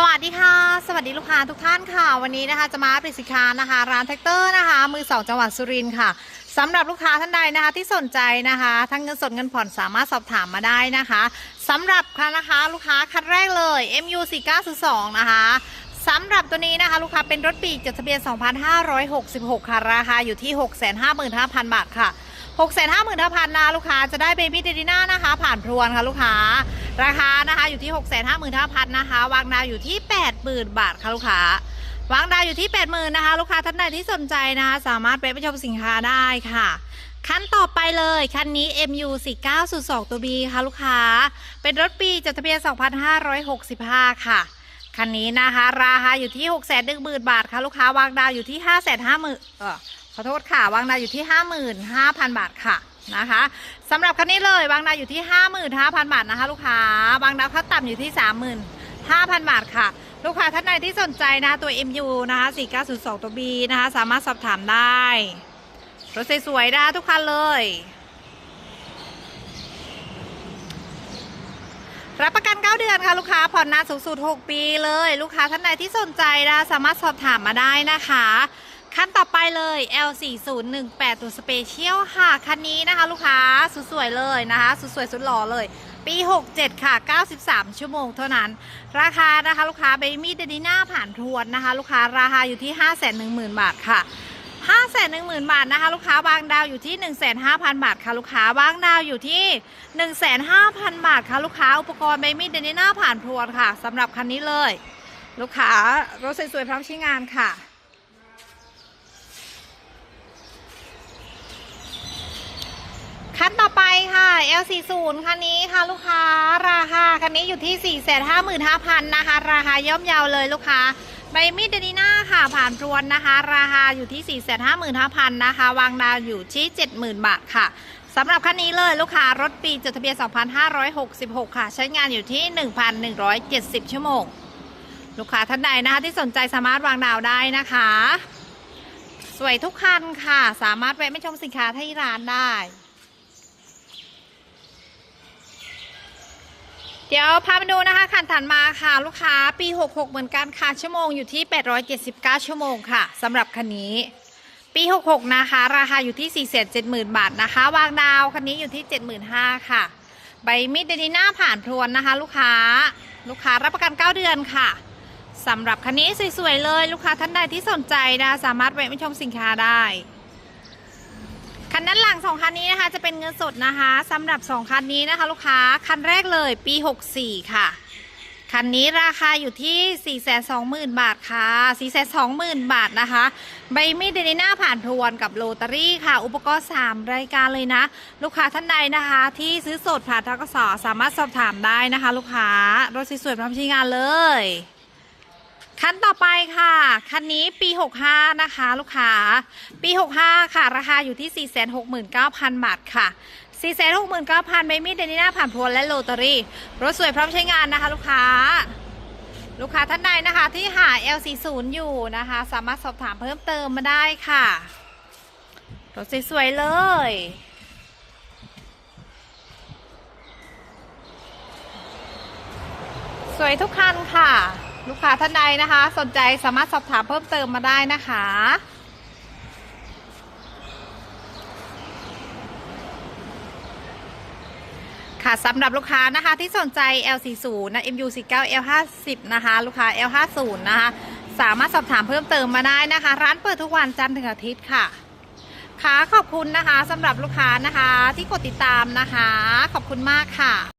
สวัสดีค่ะ สวัสดีลูกค้าทุกท่านค่ะ วันนี้นะคะจะมาปเดตสินค้านะคะ ร้านแท็กเตอร์นะคะ มือสองจังหวัดสุรินทร์ค่ะสำหรับลูกค้าท่านใดนะคะที่สนใจนะคะทั้งเงินสดเงินผ่อนสามารถสอบถามมาได้นะคะสำหรับค่ะนะคะลูกค้าคันแรกเลย MU 4 9 2 2นะคะสำหรับตัวนี้นะคะลูกค้าเป็นรถปีกจดทะเบียน 2,566 ค่ะราคาอยู่ที่ 655,000 บาทค่ะ 655,000นะลูกค้าจะได้เบบี้เดดิน่านะคะ ผ่านพรวนค่ะลูกค้า ราคานะคะอยู่ที่ 655,000นะคะ วางดาวอยู่ที่ 80,000 บาทค่ะลูกค้าวางดาวอยู่ที่ 80,000นะคะ ลูกค้าท่านใดที่สนใจนะคะ สามารถไปไปชมสินค้าได้ค่ะคันต่อไปเลยคันนี้ MU 4902ตัว B ค่ะลูกค้า เป็นรถปีจดทะเบียน 2,565 ค่ะ คันนี้นะคะ ราคาอยู่ที่ 6 1 0 0 0 0 บาทค่ะลูกค้าวางดาวอยู่ที่ 5 5 0 0 0 0เออขอโทษค่ะ วางดาวอยู่ที่ 55,000 บาทค่ะ นะคะสำหรับคันนี้เลยวางดาอยู่ที่ 55,000 บาทนะคะ ลูกค้าวางดาวขั้นต่ำอยู่ที่ 35,000 บาทค่ะ ลูกค้าท่านใดที่สนใจนะตัว MU นะคะ 4902 ตัว B นะคะ สามารถสอบถามได้รถสวยๆนะคะทุกคันเลยรับประกัน 9 เดือนค่ะ ลูกค้าผ่อนนานสูงสุด 6 ปีเลย ลูกค้าท่านใดที่สนใจนะสามารถสอบถามมาได้นะคะ คันต่อไปเลย L4018 ตัวสเปเชียลค่ะ คันนี้นะคะลูกค้าสุดสวยเลยนะคะสุดสวยสุดหล่อเลย ปี 67 ค่ะ 93 ชั่วโมงเท่านั้น ราคานะคะลูกค้าเบมี่เดดิน่าผ่านทวนนะคะ ลูกค้าราคาอยู่ที่ 510,000 บาทค่ะ5 1 0 0 0 0 บาทนะคะ ลูกค้าวางดาวอยู่ที่ 15,000 บาทค่ะลูกค้าวางดาวอยู่ที่ 15,000 บาทค่ะลูกค้าอุปกรณ์เบมี่เดนิน่าผ่านพรวนค่ะสำหรับคันนี้เลย ลูกค้ารถสวยๆพร้อมใช้งานค่ะ คันต่อไป ค่ะ L40 คันนี้ค่ะลูกค้าราคาคันนี้อยู่ที่ 455,000นะคะ ราคาย่อมเยาวเลยลูกค้าใบมีดเดนิน่าค่ะผ่านพรวนนะคะ ราคาอยู่ที่ 455,000นะคะ วางดาวอยู่ที่ 70,000 บาทค่ะสำหรับคันนี้เลยลูกค้ารถปีจดทะเบียน 2,566 ค่ะ ใช้งานอยู่ที่ 1,170 ชั่วโมง ลูกค้าท่านใดนะคะที่สนใจสามารถวางดาวได้นะคะ สวยทุกคันค่ะ สามารถแวะไม่ชมสินค้าที่ร้านได้ เดี๋ยวพามาดูนะคะคันถัดมาค่ะ ลูกค้าปี 66 เหมือนกันค่ะ ชั่วโมงอยู่ที่ 879 ชั่วโมงค่ะสำหรับคันนี้ ปี 66 นะคะ ราคาอยู่ที่ 470,000 บาทนะคะ วางดาวคันนี้อยู่ที่ 75,000ค่ะ ใบมีดเดนิน่าผ่านพรวนนะคะ ลูกค้าลูกค้ารับประกัน 9 เดือนค่ะสำหรับคันนี้สวยๆเลย ลูกค้าท่านใดที่สนใจนะ สามารถแวะมาชมสินค้าได้ คันด้านหลังสองคันนี้นะคะ จะเป็นเงินสดนะคะสำหรับสองคันนี้นะคะ ลูกค้าคันแรกเลยปี 64 ค่ะคันนี้ราคาอยู่ที่ 420,000 บาทค่ะ 420,000 บาทนะคะ ใบมีดเดนิน่าผ่านพรวนกับโรตารี่ค่ะ อุปกรณ์ 3 รายการเลยนะ ลูกค้าท่านใดนะคะ ที่ซื้อสดผ่านทกสสามารถสอบถามได้นะคะ ลูกค้ารถสวยๆพร้อมใช้งานเลย คันต่อไปค่ะ คันนี้ปี 65 นะคะ ลูกค้า ปี 65 ค่ะ ราคาอยู่ที่ 469,000 บาทค่ะ 469,000ใบมีเดนิน่าผ่านพรวนและโรตารี่ รถสวยพร้อมใช้งานนะคะ ลูกค้า ลูกค้าท่านใดนะคะที่หา L40 อยู่นะคะ สามารถสอบถามเพิ่มเติมมาได้ค่ะ รถสวยๆเลยสวยทุกคันค่ะ ลูกค้าท่านใดนะคะ สนใจสามารถสอบถามเพิ่มเติมมาได้นะคะ ค่ะสำหรับลูกค้านะคะที่สนใจ L40 นะ MU49 L50 นะคะลูกค้า L50 นะคะสามารถสอบถามเพิ่มเติมมาได้นะคะ ร้านเปิดทุกวันจันทร์ถึงอาทิตย์ค่ะค่ะขอบคุณนะคะสำหรับลูกค้านะคะที่กดติดตามนะคะ ขอบคุณมากค่ะ